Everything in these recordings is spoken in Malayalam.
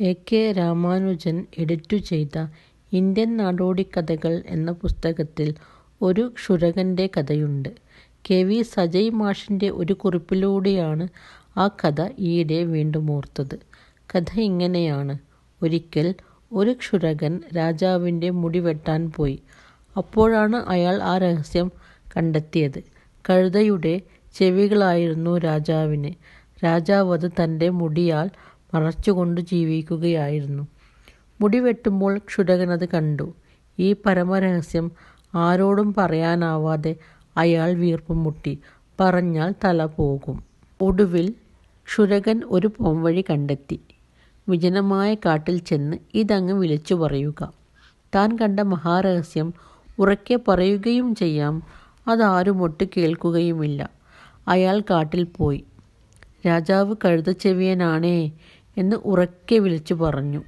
എ കെ രാമാനുജൻ എഡിറ്റു ചെയ്ത ഇന്ത്യൻ നാടോടിക്കഥകൾ എന്ന പുസ്തകത്തിൽ ഒരു ക്ഷുരകന്റെ കഥയുണ്ട്. കെ. വി. സജയ് മാഷിന്റെ ഒരു കുറിപ്പിലൂടെയാണ് ആ കഥ ഈയിടെ വീണ്ടുമോർത്തത്. കഥ ഇങ്ങനെയാണ്. ഒരിക്കൽ ഒരു ക്ഷുരകൻ രാജാവിന്റെ മുടി വെട്ടാൻ പോയി. അപ്പോഴാണ് അയാൾ ആ രഹസ്യം കണ്ടെത്തിയത്. കഴുതയുടെ ചെവികളായിരുന്നു രാജാവിന്. രാജാവത് തന്റെ മുടിയാൽ മറച്ചുകൊണ്ട് ജീവിക്കുകയായിരുന്നു. മുടി വെട്ടുമ്പോൾ ക്ഷുരകനത് കണ്ടു. ഈ പരമരഹസ്യം ആരോടും പറയാനാവാതെ അയാൾ വീർപ്പുമുട്ടി. പറഞ്ഞാൽ തല പോകും. ഒടുവിൽ ക്ഷുരകൻ ഒരു പോംവഴി കണ്ടെത്തി. വിജനമായ കാട്ടിൽ ചെന്ന് ഇതങ്ങ് വിളിച്ചു പറയുക. താൻ കണ്ട മഹാരഹസ്യം ഉറക്കെ പറയുകയും ചെയ്യാം. അതാരുമൊട്ട് കേൾക്കുകയുമില്ല. അയാൾ കാട്ടിൽ പോയി. രാജാവ് കഴുതച്ചെവിയനാണേ എന്ന് ഉറക്കെ വിളിച്ചു പറഞ്ഞു.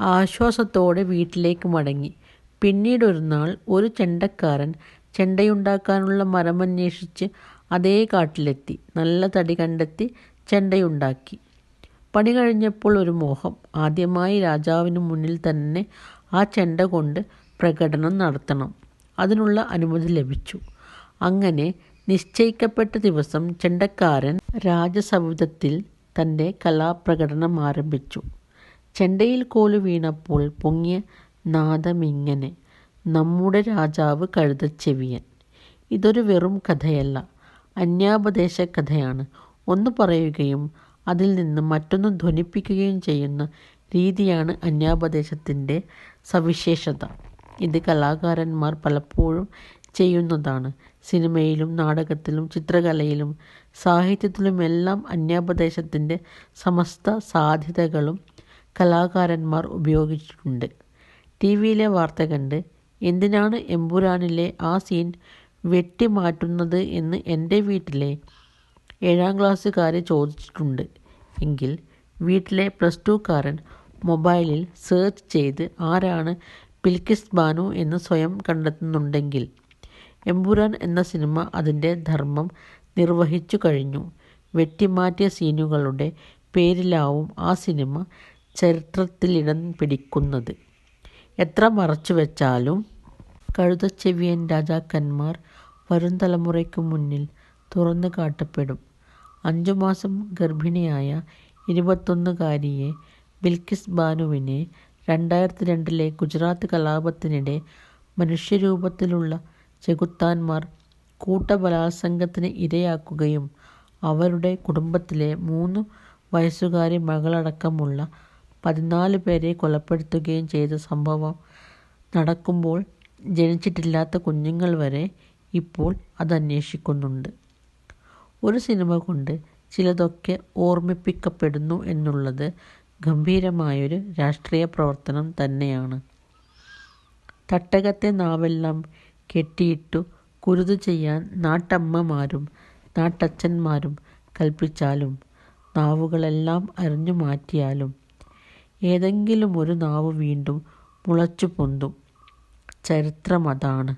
ആശ്വാസത്തോടെ വീട്ടിലേക്ക് മടങ്ങി. പിന്നീടൊരു നാൾ ഒരു ചെണ്ടക്കാരൻ ചെണ്ടയുണ്ടാക്കാനുള്ള മരമന്വേഷിച്ച് അതേ കാട്ടിലെത്തി. നല്ല തടി കണ്ടെത്തി ചെണ്ടയുണ്ടാക്കി. പണി കഴിഞ്ഞപ്പോൾ ഒരു മോഹം. ആദ്യമായി രാജാവിന് മുന്നിൽ തന്നെ ആ ചെണ്ട കൊണ്ട് പ്രകടനം നടത്തണം. അതിനുള്ള അനുമതി ലഭിച്ചു. അങ്ങനെ നിശ്ചയിക്കപ്പെട്ട ദിവസം ചെണ്ടക്കാരൻ രാജസവിധത്തിൽ കലാപ്രകടനം ആരംഭിച്ചു ചെണ്ടയിൽ കോലു വീണപ്പോൾ പൊങ്ങിയ നാദമിങ്ങനെ. നമ്മുടെ രാജാവ് കഴുതച്ചെവിയൻ. ഇതൊരു വെറും കഥയല്ല. അന്യാപദേശ കഥയാണ് ഒന്ന് പറയുകയും അതിൽ നിന്ന് മറ്റൊന്ന് ധ്വനിപ്പിക്കുകയും ചെയ്യുന്ന രീതിയാണ് അന്യാപദേശത്തിന്റെ സവിശേഷത. ഇത് കലാകാരന്മാർ പലപ്പോഴും ചെയ്യുന്നതാണ്. സിനിമയിലും നാടകത്തിലും ചിത്രകലയിലും സാഹിത്യത്തിലുമെല്ലാം അന്യാപദേശത്തിന്റെ സമസ്ത സാധ്യതകളും കലാകാരന്മാർ ഉപയോഗിച്ചിട്ടുണ്ട്. ടി വിയിലെ വാർത്ത കണ്ട് എന്തിനാണ് എമ്പുരാനിലെ ആ സീൻ വെട്ടിമാറ്റുന്നത് എന്ന് എന്റെ വീട്ടിലെ ഏഴാം ക്ലാസുകാരി ചോദിച്ചിട്ടുണ്ട് എങ്കിൽ വീട്ടിലെ പ്ലസ് ടുക്കാരൻ മൊബൈലിൽ സെർച്ച് ചെയ്ത് ആരാണ് ബിൽക്കിസ് ബാനു എന്ന് സ്വയം കണ്ടെത്തുന്നുണ്ടെങ്കിൽ എമ്പുരാൻ എന്ന സിനിമ അതിന്റെ ധർമ്മം നിർവഹിച്ചു കഴിഞ്ഞു. വെട്ടിമാറ്റിയ സീനുകളുടെ പേരിലാവും ആ സിനിമ ചരിത്രത്തിലിടം പിടിക്കുന്നത്. എത്ര മറച്ചു മറച്ചുവെച്ചാലും കഴുതച്ചെവിയൻ രാജാക്കന്മാർ വരും തലമുറയ്ക്ക് മുന്നിൽ തുറന്നു കാട്ടപ്പെടും അഞ്ചു മാസം ഗർഭിണിയായ ഇരുപത്തൊന്നുകാരിയെ ബിൽക്കിസ് ബാനുവിനെ രണ്ടായിരത്തി രണ്ടിലെ ഗുജറാത്ത് കലാപത്തിനിടെ മനുഷ്യരൂപത്തിലുള്ള ചെകുത്താന്മാർ കൂട്ടബലാത്സംഗത്തിന് ഇരയാക്കുകയും അവരുടെ കുടുംബത്തിലെ മൂന്ന് വയസ്സുകാരി മകളടക്കമുള്ള പതിനാല് പേരെ കൊലപ്പെടുത്തുകയും ചെയ്ത സംഭവം നടക്കുമ്പോൾ ജനിച്ചിട്ടില്ലാത്ത കുഞ്ഞുങ്ങൾ വരെ ഇപ്പോൾ അതന്വേഷിക്കുന്നുണ്ട്. ഒരു സിനിമ കൊണ്ട് ചിലതൊക്കെ ഓർമ്മിപ്പിക്കപ്പെടുന്നു എന്നുള്ളത് ഗംഭീരമായൊരു രാഷ്ട്രീയ പ്രവർത്തനം തന്നെയാണ്. തട്ടകത്തെ നാവെല്ലാം കെട്ടിയിട്ടു കുരുതു ചെയ്യാൻ നാട്ടമ്മമാരും നാട്ടച്ഛന്മാരും കൽപ്പിച്ചാലും നാവുകളെല്ലാം അരിഞ്ഞുമാറ്റിയാലും ഏതെങ്കിലുമൊരു നാവ് വീണ്ടും മുളച്ചു പൊന്തും ചരിത്രമതാണ്.